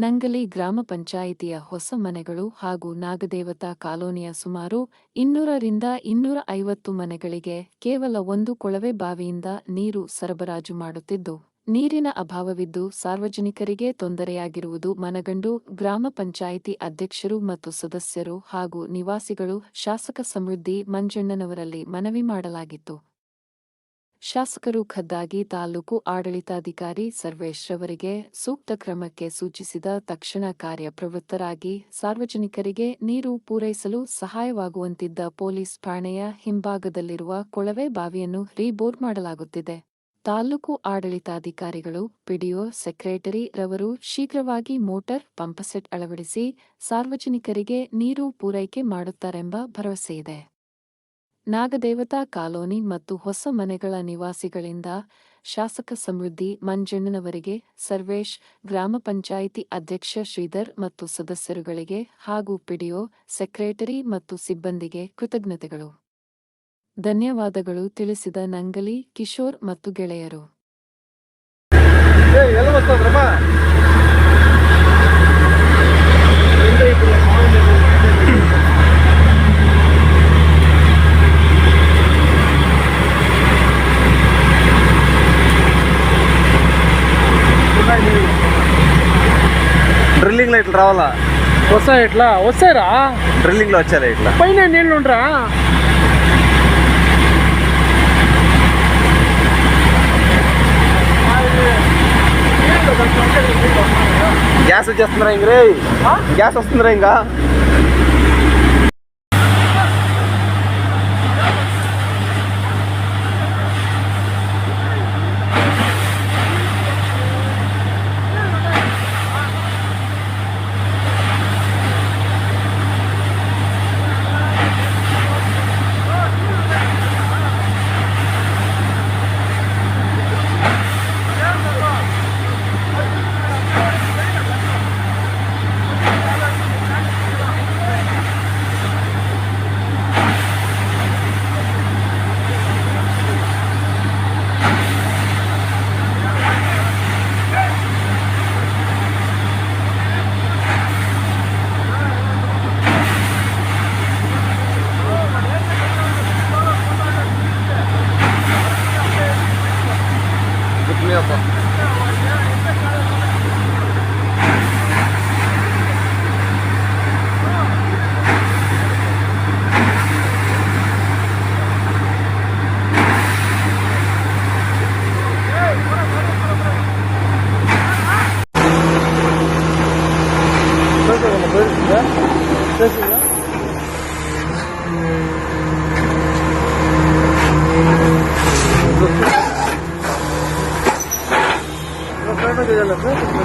ನಂಗಲಿ ಗ್ರಾಮ ಪಂಚಾಯಿತಿಯ ಹೊಸ ಮನೆಗಳು ಹಾಗೂ ನಾಗದೇವತಾ ಕಾಲೋನಿಯ ಸುಮಾರು ಇನ್ನೂರರಿಂದ ಇನ್ನೂರ ಐವತ್ತು ಮನೆಗಳಿಗೆ ಕೇವಲ ಒಂದು ಕೊಳವೆ ಬಾವಿಯಿಂದ ನೀರು ಸರಬರಾಜು ಮಾಡುತ್ತಿದ್ದು, ನೀರಿನ ಅಭಾವವಿದ್ದು ಸಾರ್ವಜನಿಕರಿಗೆ ತೊಂದರೆಯಾಗಿರುವುದು ಮನಗಂಡು ಗ್ರಾಮ ಪಂಚಾಯಿತಿ ಅಧ್ಯಕ್ಷರು ಮತ್ತು ಸದಸ್ಯರು ಹಾಗೂ ನಿವಾಸಿಗಳು ಶಾಸಕ ಸಮೃದ್ಧಿ ಮಂಜಣ್ಣನವರಲ್ಲಿ ಮನವಿ ಮಾಡಲಾಗಿತ್ತು. ಶಾಸಕರು ಖದ್ದಾಗಿ ತಾಲೂಕು ಆಡಳಿತಾಧಿಕಾರಿ ಸರ್ವೇಶ್ ರವರಿಗೆ ಸೂಕ್ತ ಕ್ರಮಕ್ಕೆ ಸೂಚಿಸಿದ ತಕ್ಷಣ ಕಾರ್ಯಪ್ರವೃತ್ತರಾಗಿ ಸಾರ್ವಜನಿಕರಿಗೆ ನೀರು ಪೂರೈಸಲು ಸಹಾಯವಾಗುವಂತಿದ್ದ ಪೊಲೀಸ್ ಠಾಣೆಯ ಹಿಂಭಾಗದಲ್ಲಿರುವ ಕೊಳವೆ ಬಾವಿಯನ್ನು ರೀಬೋರ್ ಮಾಡಲಾಗುತ್ತಿದೆ. ತಾಲೂಕು ಆಡಳಿತಾಧಿಕಾರಿಗಳು, ಪಿಡಿಒ ಸೆಕ್ರೆಟರಿ ರವರು ಶೀಘ್ರವಾಗಿ ಮೋಟಾರ್, ಪಂಪ್ಸೆಟ್ ಅಳವಡಿಸಿ ಸಾರ್ವಜನಿಕರಿಗೆ ನೀರು ಪೂರೈಕೆ ಮಾಡುತ್ತಾರೆಂಬ ಭರವಸೆಯಿದೆ ನಾಗದೇವತಾ ಕಾಲೋನಿ ಮತ್ತು ಹೊಸ ಮನೆಗಳ ನಿವಾಸಿಗಳಿಂದ ಶಾಸಕ ಸಮೃದ್ಧಿ ಮಂಜಣ್ಣನವರಿಗೆ ಸರ್ವೇಶ್ ಗ್ರಾಮ ಪಂಚಾಯಿತಿ ಅಧ್ಯಕ್ಷ ಶ್ರೀಧರ್ ಮತ್ತು ಸದಸ್ಯರುಗಳಿಗೆ ಹಾಗೂ ಪಿಡಿಒ, ಸೆಕ್ರೆಟರಿ ಮತ್ತು ಸಿಬ್ಬಂದಿಗೆ ಕೃತಜ್ಞತೆಗಳು. ಧನ್ಯವಾದಗಳು ತಿಳಿಸಿದ ನಂಗಲಿ, ಕಿಶೋರ್ ಮತ್ತು ಗೆಳೆಯರು. డ్రిల్లింగ్లో ఇట్లా రావాలా? వస్తాయి ఇట్లా? వస్తాయిరా. డ్రిల్లింగ్లో వచ్చారా ఇట్లా? పైన నీళ్ళు ఉండరా? గ్యాస్ వచ్చేస్తుందిరా ఇంక గ్యాస్ వస్తుందిరా ఇంకా. Bekleyip bak. Nasıl bunu böyle? Nasıl ya? Olha,